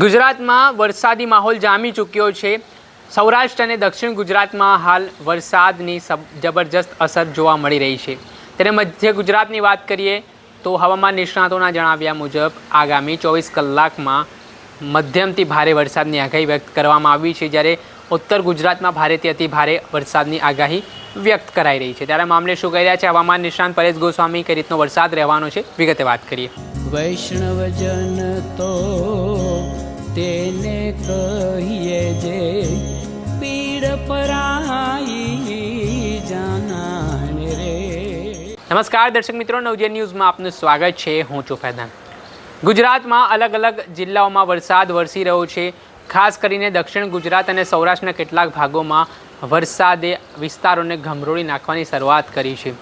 ગુજરાતમાં વરસાદી માહોલ જામી ચૂક્યો છે. સૌરાષ્ટ્ર અને દક્ષિણ ગુજરાતમાં હાલ વરસાદની જબરજસ્ત અસર જોવા મળી રહી છે. ત્યારે મધ્ય ગુજરાતની વાત કરીએ તો હવામાન નિષ્ણાતોના જણાવ્યા મુજબ આગામી ચોવીસ કલાકમાં મધ્યમથી ભારે વરસાદની આગાહી વ્યક્ત કરવામાં આવી છે. જ્યારે ઉત્તર ગુજરાતમાં ભારેથી અતિ ભારે વરસાદની આગાહી વ્યક્ત કરાઈ રહી છે. ત્યારે મામલે શું કહી રહ્યા છે? હવામાન નિષ્ણાંત પરેશ ગોસ્વામી કઈ રીતનો વરસાદ રહેવાનો છે? વિગતે વાત કરીએ. વૈષ્ણવજન તો તેને કહીએ જે પીડ પરાઈ જાનાને રે. નમસ્કાર, દર્શક મિત્રો, નવજે ન્યૂઝમાં આપનું સ્વાગત છે. હું છું ફેદાન. ગુજરાતમાં અલગ અલગ જિલ્લાઓમાં વરસાદ વરસી રહ્યો છે. ખાસ કરીને દક્ષિણ ગુજરાત અને સૌરાષ્ટ્રના કેટલાક ભાગોમાં વરસાદે વિસ્તારોને ગમરોળી નાખવાની શરૂઆત કરી છે.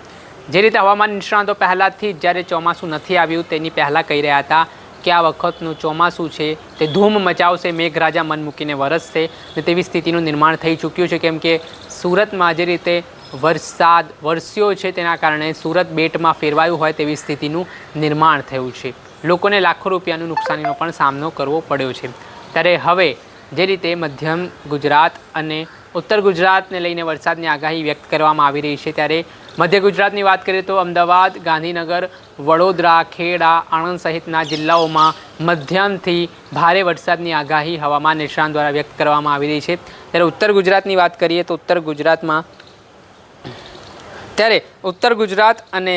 જે રીતે હવામાન નિષ્ણાતો પહેલાંથી જ જ્યારે ચોમાસું નથી આવ્યું તેની પહેલાં કહી રહ્યા હતા કે વખતનું ચોમાસું છે, તે ધૂમ મચાવશે, મેઘરાજા મન મૂકીને વરસશે ને તેવી સ્થિતિનું નિર્માણ થઈ ચૂક્યું છે. કેમ કે સુરતમાં જે રીતે વરસાદ વરસ્યો છે, તેના કારણે સુરત બેટમાં ફેરવાયું હોય તેવી સ્થિતિનું નિર્માણ થયું છે. લોકોને લાખો રૂપિયાનું નુકસાનીનો પણ સામનો કરવો પડ્યો છે. ત્યારે હવે જે રીતે મધ્યમ ગુજરાત અને ઉત્તર ગુજરાતને લઈને વરસાદની આગાહી વ્યક્ત કરવામાં આવી રહી છે, ત્યારે મધ્ય ગુજરાતની વાત કરીએ તો અમદાવાદ, ગાંધીનગર, વડોદરા, ખેડા, આણંદ સહિતના જિલ્લાઓમાં મધ્યમથી ભારે વરસાદની આગાહી હવામાન નિષ્ણાંત દ્વારા વ્યક્ત કરવામાં આવી રહી છે. ત્યારે ઉત્તર ગુજરાતની વાત કરીએ તો ઉત્તર ગુજરાતમાં ત્યારે ઉત્તર ગુજરાત અને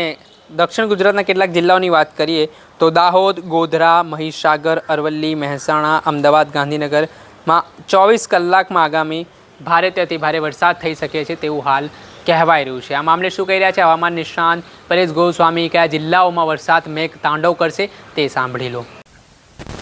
દક્ષિણ ગુજરાતના કેટલાક જિલ્લાઓની વાત કરીએ તો દાહોદ, ગોધરા, મહીસાગર, અરવલ્લી, મહેસાણા, અમદાવાદ, ગાંધીનગરમાં ચોવીસ કલાકમાં આગામી ભારે ત્યાંથી ભારે વરસાદ થઈ શકે છે તેવું હાલ કહેવાય રહ્યું છે. આ મામલે શું કહી રહ્યા છે? હવામાન નિષ્ણાંત પરેશ ગોસ્વામી કયા જિલ્લાઓમાં વરસાદ મેઘ તાંડવ કરશે તે સાંભળી લો.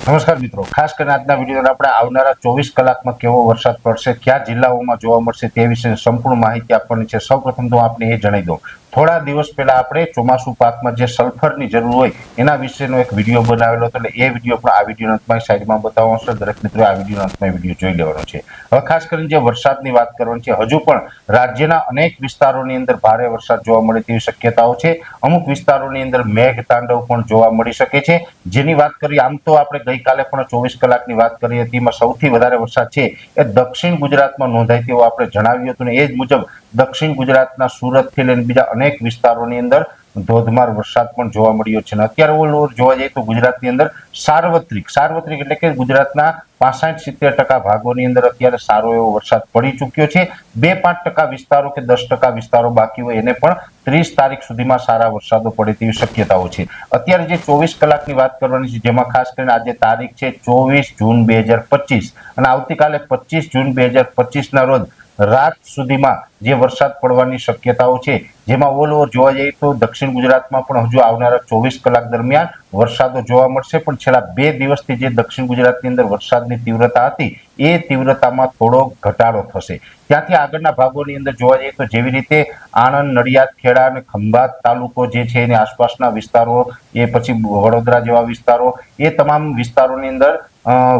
નમસ્કાર મિત્રો. ખાસ કરીને આજના વીડિયો આપણે આવનારા ચોવીસ કલાકમાં કેવો વરસાદ પડશે, કયા જિલ્લાઓમાં જોવા મળશે તે વિશે સંપૂર્ણ માહિતી આપવાની છે. સૌપ્રથમ તો આપને એ જણાવી દઉં. થોડા દિવસ પહેલા આપણે ચોમાસુ પાકમાં જે સલ્ફરની જરૂર હોય, એના વિશેનો એક વીડિયો બનાવેલો હતો. એટલે એ વીડિયો પણ આ વીડિયો અંતમાં સાઈડમાં બતાવવાનો છે. દરેક મિત્રો આ વીડિયો અંતમાં વીડિયો જોઈ લેવાનો છે. હવે ખાસ કરીને જે વરસાદની વાત કરવાની છે, હજુ પણ રાજ્યના અનેક વિસ્તારોની અંદર ભારે વરસાદ જોવા મળે તેવી શક્યતાઓ છે. અમુક વિસ્તારોની અંદર મેઘ તાંડવ પણ જોવા મળી શકે છે. જેની વાત કરીએ, આમ તો આપણે ગઈકાલે પણ ચોવીસ કલાકની વાત કરી હતી. એમાં સૌથી વધારે વરસાદ છે એ દક્ષિણ ગુજરાતમાં નોંધાય તેવું આપણે જણાવ્યું હતું ને એ જ મુજબ દક્ષિણ ગુજરાતના સુરતથી લઈને બીજા અનેક વિસ્તારોની અંદર ધોધમાર વરસાદ પણ જોવા મળ્યો છે. અને અત્યારે ઓલ ઓવર જોવા જઈએ તો ગુજરાતની અંદર સાર્વત્રિક સાર્વત્રિક એટલે કે ગુજરાતના પાસઠ સિત્તેર ટકા ભાગોની અંદર અત્યારે સારો એવો વરસાદ પડી ચૂક્યો છે. બે પાંચ ટકા વિસ્તારો કે દસ ટકા વિસ્તારો બાકી હોય એને પણ ત્રીસ તારીખ સુધીમાં સારા વરસાદો પડે તેવી શક્યતાઓ છે. અત્યારે જે ચોવીસ કલાકની વાત કરવાની છે, જેમાં ખાસ કરીને આજે તારીખ છે ચોવીસ જૂન બે હજાર પચીસ. અને આવતીકાલે પચીસ જૂન બે હજાર પચીસના રોજ રાત સુધીમાં જે વરસાદ પડવાની શક્યતાઓ છે, જેમાં ઓલ ઓવર જોવા જઈએ તો દક્ષિણ ગુજરાતમાં પણ હજુ આવનારા ચોવીસ કલાક દરમિયાન વરસાદો જોવા મળશે. પણ છેલ્લા બે દિવસથી જે દક્ષિણ ગુજરાતની અંદર વરસાદની તીવ્રતા હતી, એ તીવ્રતામાં થોડો ઘટાડો થશે. ત્યાંથી આગળના ભાગોની અંદર જોવા જઈએ તો જેવી રીતે આણંદ, નડિયાદ, ખેડા અને ખંભાત તાલુકો જે છે એની આસપાસના વિસ્તારો, એ પછી વડોદરા જેવા વિસ્તારો, એ તમામ વિસ્તારોની અંદર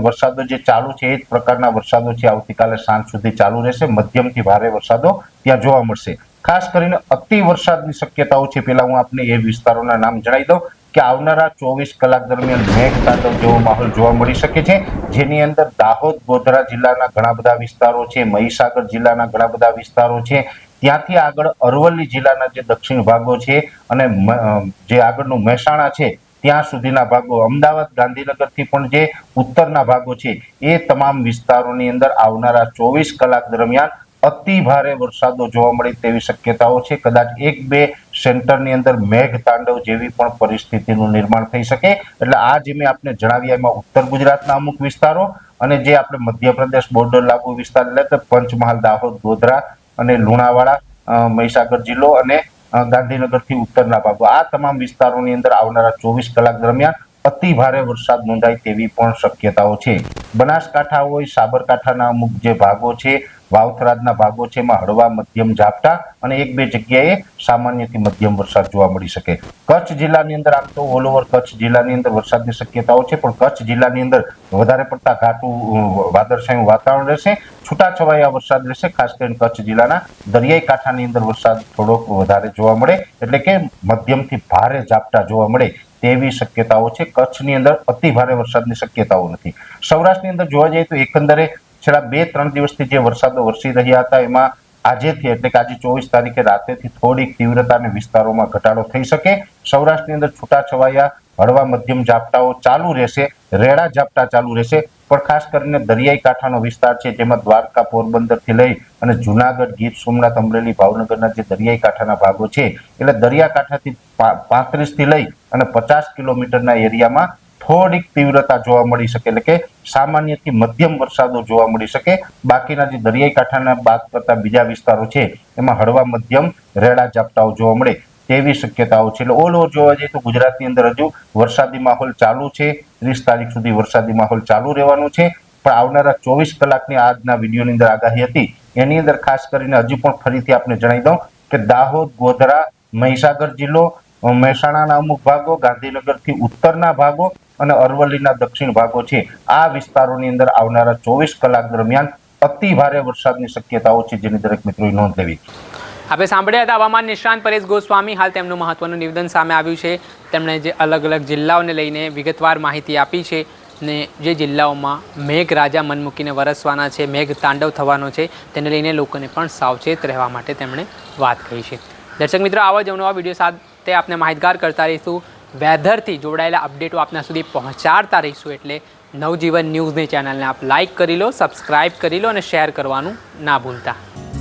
વરસાદો જે ચાલુ છે, એ જ પ્રકારના વરસાદો છે આવતીકાલે સાંજ સુધી ચાલુ રહેશે. મધ્યમથી ભારે વરસાદો ત્યાં જોવા મળશે. ખાસ કરીને અતિ વરસાદની શક્યતાઓ છે. પેલા હું આપને એ વિસ્તારોના નામ જણાવી દઉં કે આવનારા ચોવીસ કલાક દરમિયાન મેઘ તાંડવ જેવો માહોલ જોવા મળી શકે છે. જેની અંદર દાહોદ, ગોધરા જિલ્લાના ઘણા બધા વિસ્તારો છે. મહીસાગર જિલ્લાના ઘણા બધા વિસ્તારો છે. ત્યાંથી આગળ અરવલ્લી જિલ્લાના જે દક્ષિણ ભાગો છે અને જે આગળનું મહેસાણા છે, ત્યાં સુધીના ભાગો. અમદાવાદ, ગાંધીનગરથી પણ જે ઉત્તરના ભાગો છે, એ તમામ વિસ્તારોની અંદર આવનારા ચોવીસ કલાક દરમિયાન અતિ ભારે વરસાદો જોવા મળે તેવી શક્યતાઓ છે. કદાચ એક બે સેન્ટરની અંદર મેઘ તાંડવ જેવી પણ પરિસ્થિતિનું નિર્માણ થઈ શકે. એટલે આ જે મેં આપને જણાવ્યા એમાં ઉત્તર ગુજરાતના અમુક વિસ્તારો અને જે આપણે મધ્યપ્રદેશ બોર્ડર લાગુ વિસ્તાર એટલે કે પંચમહાલ, દાહોદ, ગોધરા અને લુણાવાડા મહીસાગર જિલ્લો અને ગાંધીનગરથી ઉત્તરના ભાગો. આ તમામ વિસ્તારોની અંદર આવનારા ચોવીસ કલાક દરમિયાન અતિ ભારે વરસાદ નોંધાય તેવી પણ શક્યતાઓ છે. બનાસકાંઠા હોય, સાબરકાંઠાના અમુક જે ભાગો છે વાવથરાજના ભાગો છે, એમાં હળવા મધ્યમ ઝાપટા અને એક બે જગ્યાએ સામાન્યથી મધ્યમ વરસાદ જોવા મળી શકે. કચ્છ જિલ્લાની અંદર આમ તો ઓલ ઓવર કચ્છ જિલ્લાની અંદર વરસાદની શક્યતાઓ છે, પણ કચ્છ જિલ્લાની અંદર વધારે પડતા ઘાટું વાદળછાયું વાતાવરણ રહેશે. છૂટાછવાયા વરસાદ રહેશે, ખાસ કરીને કચ્છ જિલ્લાના દરિયાઈ કાંઠાની અંદર વરસાદ થોડોક વધારે જોવા મળે, એટલે કે મધ્યમથી ભારે ઝાપટા જોવા મળે તેવી શક્યતાઓ છે. કચ્છની અંદર અતિ ભારે વરસાદની શક્યતાઓ નથી. સૌરાષ્ટ્રની અંદર જોવા જઈએ તો એકંદરે છેલ્લા બે ત્રણ દિવસથી જે વરસાદો વરસી રહ્યા હતા, એમાં આજેથી, એટલે કે આજે ચોવીસ તારીખે રાત્રેથી થોડીક તીવ્રતા અને વિસ્તારોમાં ઘટાડો થઈ શકે. સૌરાષ્ટ્રની અંદર છૂટાછવાયા હળવા મધ્યમ ઝાપટાઓ ચાલુ રહેશે. રેડા ઝાપટા ચાલુ રહેશે. પણ ખાસ કરીને દરિયાઈ કાંઠાનો વિસ્તાર છે, જેમાં દ્વારકા પોરબંદરથી લઈ અને જુનાગઢ, ગીર સોમનાથ, અમરેલી, ભાવનગરના જે દરિયાઈ કાંઠાના ભાગો છે, એટલે દરિયાકાંઠાથી પાંત્રીસથી લઈ અને પચાસ કિલોમીટરના એરિયામાં થોડીક તીવ્રતા જોવા મળી શકે, એટલે કે સામાન્યથી મધ્યમ વરસાદો જોવા મળી શકે. બાકીના જે દરિયાઈ કાંઠાના બાદ કરતા બીજા વિસ્તારો છે, એમાં હળવા મધ્યમ રેડા ઝાપટાઓ જોવા મળે. તેવી શક્યતાઓ છે. એટલે ઓલ ઓવર જોવા જઈએ તો ગુજરાતની અંદર હજુ વરસાદી માહોલ ચાલુ છે. ત્રીસ તારીખ સુધી વરસાદી માહોલ ચાલુ રહેવાનું છે. પણ આવનારા ચોવીસ કલાકની આજના વિડીયોની અંદર આગાહી હતી. એની અંદર ખાસ કરીને હજી પણ ફરીથી આપને જણાવી દઉં કે દાહોદ, ગોધરા, મહીસાગર જિલ્લો મહેસાણાના અમુક ભાગો, ગાંધીનગરથી ઉત્તરના ભાગો અને અરવલ્લીના દક્ષિણ ભાગો છે. આ વિસ્તારોની અંદર આવનારા ચોવીસ કલાક દરમિયાન અતિ ભારે વરસાદની શક્યતાઓ છે જેની દરેક મિત્રોએ નોંધ લેવી. આપણે સાંભળ્યા હતા હવામાન નિષ્ણાંત પરેશ ગોસ્વામી. હાલ તેમનું મહત્વનું નિવેદન સામે આવ્યું છે. તેમણે જે અલગ અલગ જિલ્લાઓને લઈને વિગતવાર માહિતી આપી છે ને જે જિલ્લાઓમાં મેઘ રાજા મન મૂકીને વરસવાના છે, મેઘ તાંડવ થવાનો છે, તેને લઈને લોકોને પણ સાવચેત રહેવા માટે તેમણે વાત કહી છે. દર્શક મિત્રો, આવા જ નવા વીડિયો સાથે આપને માહિતગાર કરતા રહીશું. વેધરથી જોડાયેલા અપડેટો આપના સુધી પહોંચાડતા રહીશું એટલે નવજીવન ન્યૂઝની ચેનલને આપ લાઇક કરી લો, સબસ્ક્રાઇબ કરી લો અને શેર કરવાનું ના ભૂલતા.